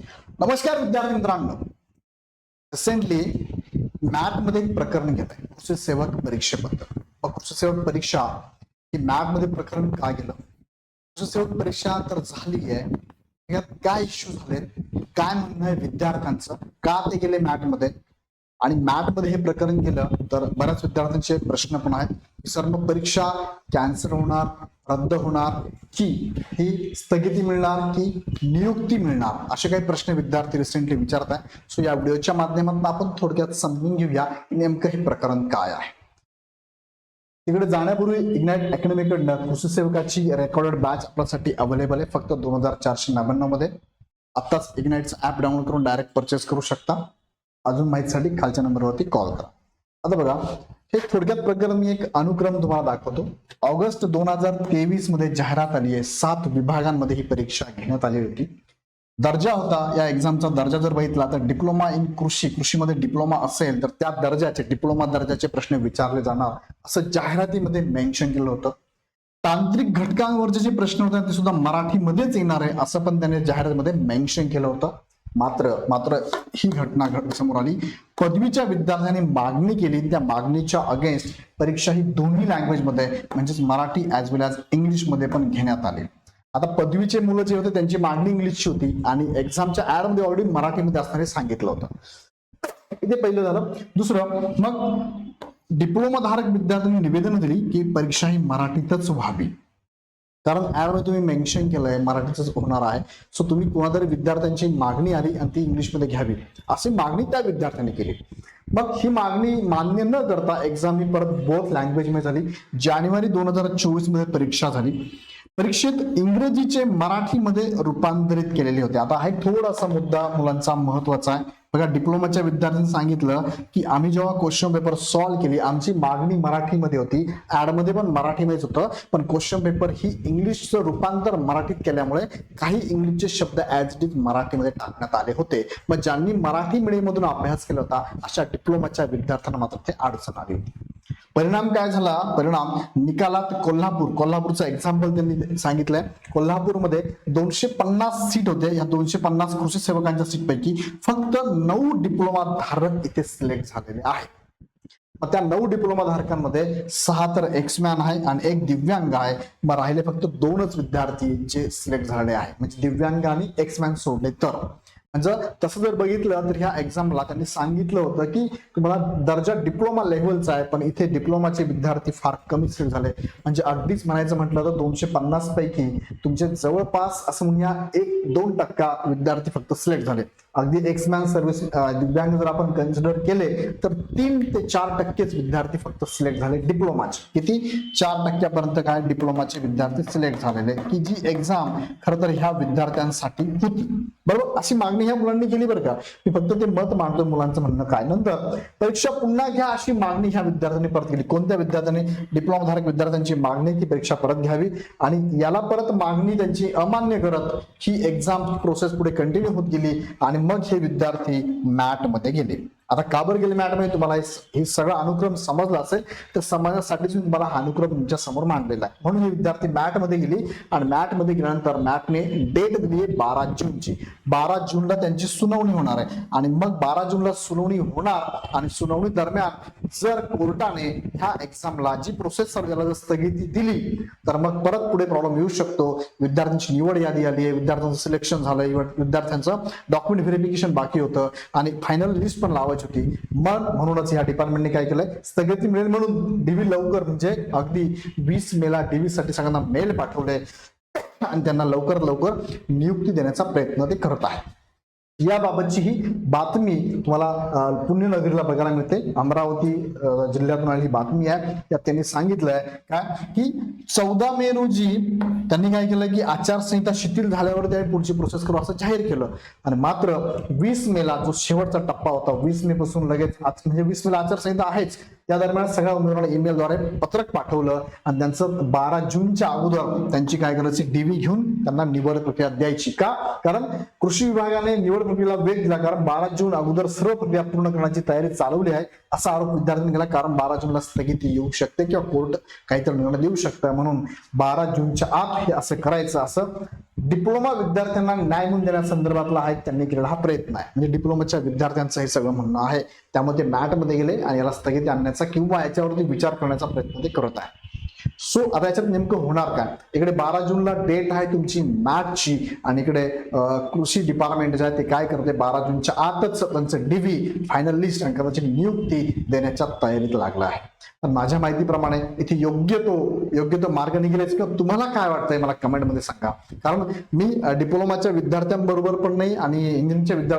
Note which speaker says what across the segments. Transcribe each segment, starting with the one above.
Speaker 1: नमस्कार विद्यार्थी मित्रांनो. रिसेंटली मॅथमध्ये एक प्रकरण घेत आहे. कृषी सेवक परीक्षेबद्दल. मग कृषी सेवक परीक्षा ही मॅथमध्ये प्रकरण का गेलं? कृषी सेवक परीक्षा तर झाली आहे. यात काय इश्यू झालेत काय म्हणणं आहे विद्यार्थ्यांचं? का ते गेले मॅथमध्ये आणि मॅथमध्ये हे प्रकरण गेलं तर बऱ्याच विद्यार्थ्यांचे प्रश्न पण आहेत. की सर मग परीक्षा कॅन्सल होणार. रद्द होणार की ही स्थगिती मिळणार की नियुक्ती मिळणार? असे काही प्रश्न विद्यार्थी रिसेंटली विचारत आहे सो या व्हिडिओच्या माध्यमातून आपण थोडक्यात समजून घेऊया नेमकं हे प्रकरण काय आहे. तिकडे जाण्यापूर्वी इग्नाइट अकॅडमीकडनं कृषी सेवकाची रेकॉर्डेड बॅच आपल्यासाठी अवेलेबल आहे. फक्त दोन हजार चारशे नव्याण्णवमध्ये. आत्ताच इग्नाइटचं ऍप डाउनलोड करून डायरेक्ट परचेस करू शकता. अजून माहितीसाठी खालच्या नंबरवरती कॉल करा. आता बघा हे थोडक्यात प्रकरण मी एक अनुक्रम तुम्हाला दाखवतो. ऑगस्ट दोन हजार तेवीसमध्ये जाहिरात आली आहे. सात विभागांमध्ये ही परीक्षा घेण्यात आली होती. दर्जा होता. या एक्झामचा दर्जा जर बघितला तर डिप्लोमा इन कृषी कृषीमध्ये डिप्लोमा असेल तर त्या दर्जाचे डिप्लोमा दर्जाचे प्रश्न विचारले जाणार. असं जाहिरातीमध्ये मेन्शन केलं होतं. तांत्रिक घटकांवरचे जे प्रश्न होते ते सुद्धा मराठीमध्येच येणार आहे असं पण त्याने जाहिरातीमध्ये मेन्शन केलं होतं. मात्र मात्र ही घटना घड समोर आली. पदवीच्या विद्यार्थ्यांनी मागणी केली. त्या मागणीच्या अगेन्स्ट परीक्षा ही दोन्ही लँग्वेजमध्ये म्हणजेच मराठी ऍज वेल ॲज इंग्लिशमध्ये पण घेण्यात आली. आता पदवीचे मुलं जे होते त्यांची मागणी इंग्लिशची होती आणि एक्झामच्या ऍडमध्ये ऑलरेडी मराठीमध्ये असणारे सांगितलं होतं. इथे पहिलं झालं. दुसरं मग डिप्लोमाधारक विद्यार्थ्यांनी निवेदन दिली की परीक्षा ही मराठीतच व्हावी. कारण यावेळी तुम्ही मेन्शन केलंय मराठीच होणार आहे. सो तुम्ही कोणातरी विद्यार्थ्यांची मागणी आली आणि ती इंग्लिशमध्ये घ्यावी. अशी मागणी त्या विद्यार्थ्यांनी केली. मग ही मागणी मान्य न करता एक्झाम ही परत बोथ लँग्वेजमध्ये झाली. जानेवारी दोन हजार चोवीसमध्ये परीक्षा झाली. परीक्षेत इंग्रजीचे मराठीमध्ये रूपांतरित केलेले होते. आता हा एक थोडासा मुद्दा मुलांचा महत्त्वाचा आहे. बघा डिप्लोमाच्या विद्यार्थ्यांनी सांगितलं की आम्ही जेव्हा क्वेश्चन पेपर सॉल्व्ह केली आमची मागणी मराठीमध्ये होती. ऍडमध्ये पण मराठीमध्येच होतं. पण क्वेश्चन पेपर ही इंग्लिशचं रूपांतर मराठीत केल्यामुळे काही इंग्लिशचे शब्द ऍज इट इज मराठीमध्ये टाकण्यात आले होते. मग ज्यांनी मराठी मीडियममधून अभ्यास केला होता अशा डिप्लोमाच्या विद्यार्थ्यांना मात्र ते अडचण आली होती. परिणाम काय झाला? परिणाम निकालात कोल्हापूर. कोल्हापूरचं एक्झाम्पल त्यांनी सांगितलंय. कोल्हापूरमध्ये दोनशे पन्नास सीट होते. या दोनशे पन्नास कृषी सेवकांच्या सीट पैकी फक्त नऊ डिप्लोमा धारक इथे सिलेक्ट झालेले आहेत. मग त्या नऊ डिप्लोमा धारकांमध्ये सहा तर एक्समॅन आहे आणि एक दिव्यांग आहे. मग राहिले फक्त दोनच विद्यार्थी जे सिलेक्ट झाले आहे म्हणजे दिव्यांग आणि एक्समॅन सोडले तर. म्हणजे तसं जर बघितलं तर ह्या एक्झामला त्यांनी सांगितलं होतं की तुम्हाला दर्जा डिप्लोमा लेव्हलचा आहे पण इथे डिप्लोमाचे विद्यार्थी फार कमी सीट झाले. म्हणजे अगदीच म्हणायचं म्हटलं तर दोनशे पन्नास पैकी तुमचे जवळपास असं म्हणूया एक दोन टक्का विद्यार्थी फक्त सिलेक्ट झाले. अगदी एक्समॅन सर्व्हिस दिव्यांग जर आपण कन्सिडर केले तर तीन ते चार टक्केच विद्यार्थी फक्त सिलेक्ट झाले. डिप्लोमाचे किती? चार टक्क्यापर्यंत काय डिप्लोमाचे विद्यार्थी सिलेक्ट झालेले? की जी एक्झाम खरं तर ह्या विद्यार्थ्यांसाठी होती. बरोबर? अशी मागणी ह्या मुलांनी केली बरं का. मी फक्त ते मत मांडतो मुलांचं म्हणणं काय. नंतर परीक्षा पुन्हा घ्या अशी मागणी ह्या विद्यार्थ्यांनी परत केली. कोणत्या विद्यार्थ्यांनी? डिप्लोमा धारक विद्यार्थ्यांची मागणी की परीक्षा परत घ्यावी. आणि याला परत मागणी त्यांची अमान्य करत ही एक्झाम प्रोसेस पुढे कंटिन्यू होत गेली. आणि मग हे विद्यार्थी मॅटमध्ये गेले. आता का बरं गेले मॅडम हे तुम्हाला हे- सगळं अनुक्रम समजला असेल तर समजण्यासाठीच मी तुम्हाला हा अनुक्रम तुमच्यासमोर मांडलेला आहे. म्हणून हे विद्यार्थी मॅटमध्ये गेली आणि मॅटमध्ये गेल्यानंतर मॅटने डेट दिली आहे बारा जूनची. बारा जूनला त्यांची सुनावणी होणार आहे. आणि मग बारा जूनला सुनावणी होणार आणि सुनावणी दरम्यान जर कोर्टाने ह्या एक्झामला जी प्रोसेस जर स्थगिती दिली तर मग परत पुढे प्रॉब्लेम येऊ शकतो. विद्यार्थ्यांची निवड यादी आली आहे विद्यार्थ्यांचं सिलेक्शन झालं विद्यार्थ्यांचं डॉक्युमेंट व्हेरिफिकेशन बाकी होतं आणि फायनल लिस्ट पण लावायची होती मग म्हणूनच या डिपार्टमेंटने काय केलंय? स्थगिती मिळेल म्हणून डीव्ही लवकर म्हणजे अगदी वीस मेला डीव्ही साठी सगळ्यांना मेल पाठवले. आणि त्यांना लवकर लवकर नियुक्ती देण्याचा प्रयत्न ते करत आहे याबाबतची ही बातमी तुम्हाला पुण्यनगरीला बघायला मिळते. अमरावती जिल्ह्यातून ही बातमी आहे. त्यात त्यांनी सांगितलंय काय की चौदा मे रोजी त्यांनी काय केलं की आचारसंहिता शिथिल झाल्यावर त्या पुढची प्रोसेस करू असं जाहीर केलं. आणि मात्र वीस मेला जो शेवटचा टप्पा होता वीस मे पासून लगेच आज- म्हणजे वीस मेला आचारसंहिता आहेच. त्या दरम्यान सगळ्या उमेदवारांना ईमेलद्वारे पत्रक पाठवलं आणि त्यांचं बारा जूनच्या अगोदर त्यांची काय करायची डीव्ही घेऊन त्यांना निवड प्रक्रिया द्यायची का? कारण कृषी विभागाने निवड प्रक्रियेला वेग दिला कारण बारा जून अगोदर सर्व प्रक्रिया पूर्ण करण्याची तयारी चालवली आहे. असा आरोप विद्यार्थ्यांनी केला कारण बारा जूनला स्थगिती येऊ शकते किंवा कोर्ट काहीतरी निर्णय देऊ शकतं. म्हणून बारा जूनच्या आत हे असं करायचं असं डिप्लोमा विद्यार्थ्यांना न्याय मिळवून देण्यासंदर्भातला हा त्यांनी केलेला हा प्रयत्न आहे. म्हणजे डिप्लोमाच्या विद्यार्थ्यांचं हे सगळं म्हणणं आहे. त्यामध्ये मॅटमध्ये गेले आणि याला स्थगिती आणण्याचा किंवा याच्यावरती विचार करण्याचा प्रयत्न ते करत आहे सो आता याच्यात नेमकं होणार काय? इकडे बारा जूनला डेट आहे तुमची मॅथची आणि इकडे कृषी डिपार्टमेंट जे आहे ते काय करते? बारा जूनच्या आतच त्यांचं डिव्ही फायनल लिस्ट आणि कदाचित नियुक्ती देण्याच्या तयारीत लागला आहे. पण माझ्या माहितीप्रमाणे इथे योग्य तो योग्य तो मार्ग निघेलच किंवा तुम्हाला काय वाटतंय मला कमेंटमध्ये सांगा. कारण मी डिप्लोमाच्या विद्यार्थ्यांबरोबर पण नाही आणि इंजिनिअरिंगच्या विद्या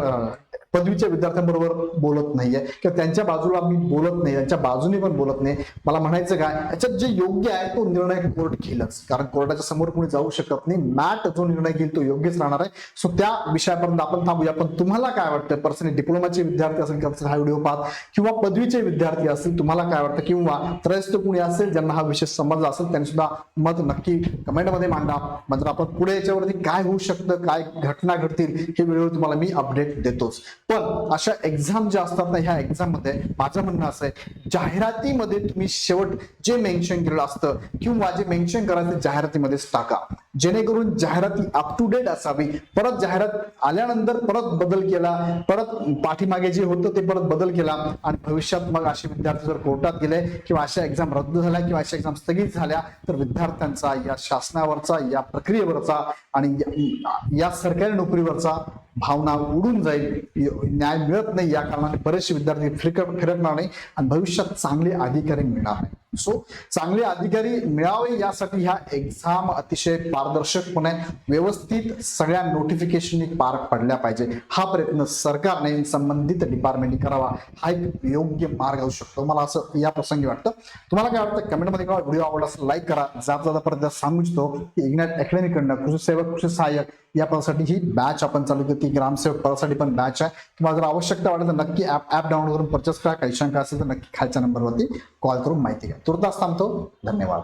Speaker 1: पदवीच्या विद्यार्थ्यांबरोबर बोलत नाहीये. किंवा त्यांच्या बाजूला मी बोलत नाही त्यांच्या बाजूने पण बोलत नाही. मला म्हणायचं काय याच्यात जे योग्य आहे तो निर्णय कोर्ट घेईलच. कारण कोर्टाच्या समोर कोणी जाऊ शकत नाही. मॅट जो निर्णय घेईल तो योग्यच राहणार आहे. सो त्या विषयापर्यंत आपण थांबूया. पण तुम्हाला काय वाटतं पर्सनली डिप्लोमाचे विद्यार्थी असेल किंवा हा व्हिडिओ पाहत किंवा पदवीचे विद्यार्थी असतील तुम्हाला काय वाटतं? किंवा त्रयस्थ कुणी असेल ज्यांना हा विषय समजला असेल त्यांनी सुद्धा मत नक्की कमेंटमध्ये मांडा. म्हणजे आपण पुढे याच्यावरती काय होऊ शकतं काय घटना घडतील हे वेळेवर तुम्हाला मी अपडेट देतोच. पण अशा एक्झाम ज्या असतात ना ह्या एक्झाममध्ये माझं म्हणणं असं आहे जाहिरातीमध्ये तुम्ही शेवट जे मेन्शन केलेलं असतं किंवा जे मेन्शन करायचं जाहिरातीमध्येच टाका. जेणेकरून जाहिराती अप टू डेट असावी. परत जाहिरात आल्यानंतर परत बदल केला परत पाठीमागे जे होतं ते परत बदल केला आणि भविष्यात मग असे विद्यार्थी जर कोर्टात गेले किंवा अशा एक्झाम रद्द झाल्या किंवा अशा एक्झाम स्थगित झाल्या तर विद्यार्थ्यांचा या शासनावरचा या प्रक्रियेवरचा आणि या- या सरकारी नोकरीवरचा भावना उडून जाईल. न्याय मिळत नाही या कारणाने बरेचसे विद्यार्थी फिरक फिरकणार नाही आणि भविष्यात चांगले अधिकारी मिळणार नाही. सो चांगले अधिकारी मिळावे यासाठी ह्या एक्झाम अतिशय पारदर्शकपणे व्यवस्थित सगळ्या नोटिफिकेशन पार पडल्या पाहिजे. हा प्रयत्न सरकारने संबंधित डिपार्टमेंटने करावा. हा एक योग्य मार्ग असू शकतो. मला असं या प्रसंगी वाटतं. तुम्हाला काय वाटतं? कमेंटमध्ये कळवा. व्हिडिओ आवडला असं लाईक करा. जात जाता परत सांगू इच्छितो की इग्नॅट अकॅडमीकडनं कृषी सेवक कृषी सहाय्यक या पदासाठी ही बॅच आपण चालू केली ती ग्रामसेवक पदासाठी पण बॅच आहे. किंवा जर आवश्यकता वाटेल तर नक्की ऍप ऍप डाउनलोड करून परचेस करा. काही शंका असेल तर नक्की खालच्या नंबरवरती कॉल करून माहिती घ्या. तुर्तास थांबतो. धन्यवाद.